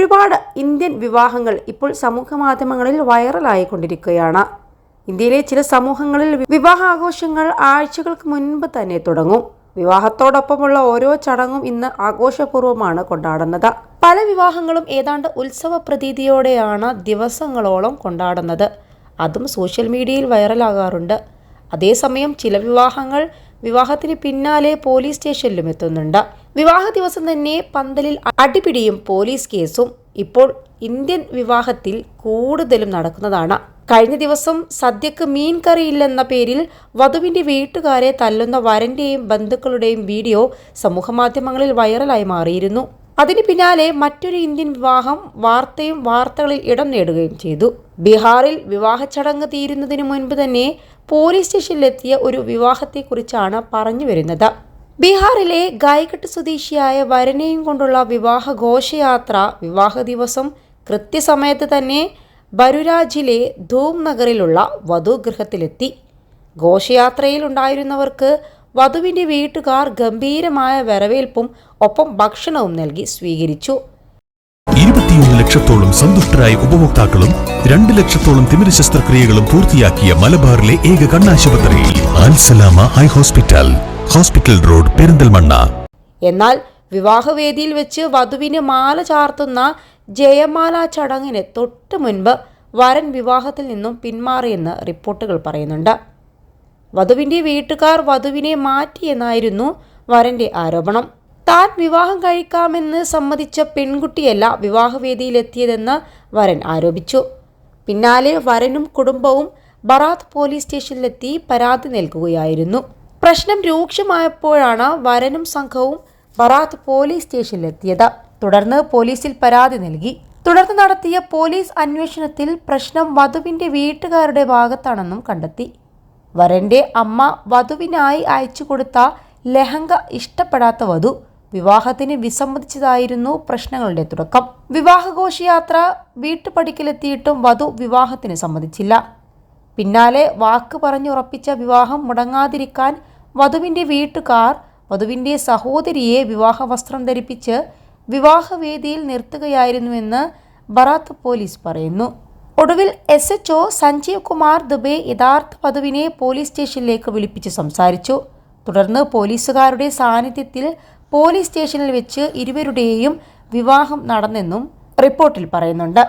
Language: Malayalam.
ഒരുപാട് ഇന്ത്യൻ വിവാഹങ്ങൾ ഇപ്പോൾ സമൂഹ മാധ്യമങ്ങളിൽ വൈറലായിക്കൊണ്ടിരിക്കുകയാണ്. ഇന്ത്യയിലെ ചില സമൂഹങ്ങളിൽ വിവാഹ ആഘോഷങ്ങൾ ആഴ്ചകൾക്ക് മുൻപ് തന്നെ തുടങ്ങും. വിവാഹത്തോടൊപ്പമുള്ള ഓരോ ചടങ്ങും ഇന്ന് ആഘോഷപൂർവമാണ് കൊണ്ടാടുന്നത്. പല വിവാഹങ്ങളും ഏതാണ്ട് ഉത്സവ പ്രതീതിയോടെയാണ് ദിവസങ്ങളോളം കൊണ്ടാടുന്നത്. അതും സോഷ്യൽ മീഡിയയിൽ വൈറലാകാറുണ്ട്. അതേസമയം ചില വിവാഹങ്ങൾ വിവാഹത്തിന് പിന്നാലെ പോലീസ് സ്റ്റേഷനിലും എത്തുന്നുണ്ട്. വിവാഹ ദിവസം തന്നെ പന്തലിൽ അടിപിടിയും പോലീസ് കേസും ഇപ്പോൾ ഇന്ത്യൻ വിവാഹത്തിൽ കൂടുതലും നടക്കുന്നതാണ്. കഴിഞ്ഞ ദിവസം സദ്യക്ക് മീൻ കറിയില്ലെന്ന പേരിൽ വധുവിന്റെ വീട്ടുകാരെ തല്ലുന്ന വരന്റെയും ബന്ധുക്കളുടെയും വീഡിയോ സമൂഹമാധ്യമങ്ങളിൽ വൈറലായി മാറിയിരുന്നു. അതിന് പിന്നാലെ മറ്റൊരു ഇന്ത്യൻ വിവാഹം വാർത്തയും വാർത്തകളിൽ ഇടം നേടുകയും ചെയ്തു. ബീഹാറിൽ വിവാഹ ചടങ്ങ് തീരുന്നതിന് മുൻപ് തന്നെ പോലീസ് സ്റ്റേഷനിലെത്തിയ ഒരു വിവാഹത്തെക്കുറിച്ചാണ് പറഞ്ഞു വരുന്നത്. ബീഹാറിലെ ഗായ്ഘട്ട് സ്വദേശിയായ വരനെയും കൊണ്ടുള്ള വിവാഹ ഘോഷയാത്ര വിവാഹ ദിവസം കൃത്യസമയത്ത് തന്നെ ബരുരാജിലെ ധൂം നഗറിലുള്ള വധുഗൃഹത്തിലെത്തി ഘോഷയാത്രയിൽ ഉണ്ടായിരുന്നവർക്ക് വധുവിന്റെ വീട്ടുകാർ ഗംഭീരമായ വരവേൽപ്പും ഒപ്പം ഭക്ഷണവും നൽകി സ്വീകരിച്ചു. ഇരുപത്തിയൊന്ന് ലക്ഷത്തോളം സന്തുഷ്ടരായ ഉപഭോക്താക്കളും രണ്ട് ലക്ഷത്തോളം തിമിര ശസ്ത്രക്രിയകളും പൂർത്തിയാക്കിയ മലബാറിലെ ഏക കണ്ണാശുപത്രി Alsalama eye hospital. Hospital road Perinthalmanna. എന്നാൽ വിവാഹവേദിയിൽ വെച്ച് വധുവിന് മാല ചാർത്തുന്ന ജയമാല ചടങ്ങിന് തൊട്ടു മുൻപ് വരൻ വിവാഹത്തിൽ നിന്നും പിന്മാറിയെന്ന് റിപ്പോർട്ടുകൾ പറയുന്നുണ്ട്. വധുവിന്റെ വീട്ടുകാർ വധുവിനെ മാറ്റിയെന്നായിരുന്നു വരന്റെ ആരോപണം. താൻ വിവാഹം കഴിക്കാമെന്ന് സമ്മതിച്ച പെൺകുട്ടിയല്ല വിവാഹവേദിയിലെത്തിയതെന്ന് വരൻ ആരോപിച്ചു. പിന്നാലെ വരനും കുടുംബവും ബറാത്ത് പോലീസ് സ്റ്റേഷനിലെത്തി പരാതി നൽകുകയായിരുന്നു. പ്രശ്നം രൂക്ഷമായപ്പോഴാണ് വരനും സംഘവും ബറാത്ത് പോലീസ് സ്റ്റേഷനിലെത്തിയത്. തുടർന്ന് പോലീസിൽ പരാതി നൽകി. തുടർന്ന് നടത്തിയ പോലീസ് അന്വേഷണത്തിൽ പ്രശ്നം വധുവിന്റെ വീട്ടുകാരുടെ ഭാഗത്താണെന്നും കണ്ടെത്തി. വരന്റെ അമ്മ വധുവിനായി അയച്ചു കൊടുത്ത ലഹങ്ക ഇഷ്ടപ്പെടാത്ത വധു വിവാഹത്തിന് വിസമ്മതിച്ചതായിരുന്നു പ്രശ്നങ്ങളുടെ തുടക്കം. വിവാഹഘോഷയാത്ര വീട്ടുപടിക്കലെത്തിയിട്ടും വധു വിവാഹത്തിന് സമ്മതിച്ചില്ല. പിന്നാലെ വാക്ക് പറഞ്ഞുറപ്പിച്ച വിവാഹം മുടങ്ങാതിരിക്കാൻ വധുവിന്റെ വീട്ടുകാർ വധുവിന്റെ സഹോദരിയെ വിവാഹ വസ്ത്രം ധരിപ്പിച്ച് വിവാഹവേദിയിൽ നിർത്തുകയായിരുന്നുവെന്ന് ബറാത്ത് പോലീസ് പറയുന്നു. ഒടുവിൽ S H O Sanjeev Kumar Dubey യഥാർത്ഥ വധുവിനെ പോലീസ് സ്റ്റേഷനിലേക്ക് വിളിപ്പിച്ച് സംസാരിച്ചു. തുടർന്ന് പോലീസുകാരുടെ സാന്നിധ്യത്തിൽ പോലീസ് സ്റ്റേഷനിൽ വെച്ച് ഇരുവരുടെയും വിവാഹം നടന്നെന്നും റിപ്പോർട്ടിൽ പറയുന്നുണ്ട്.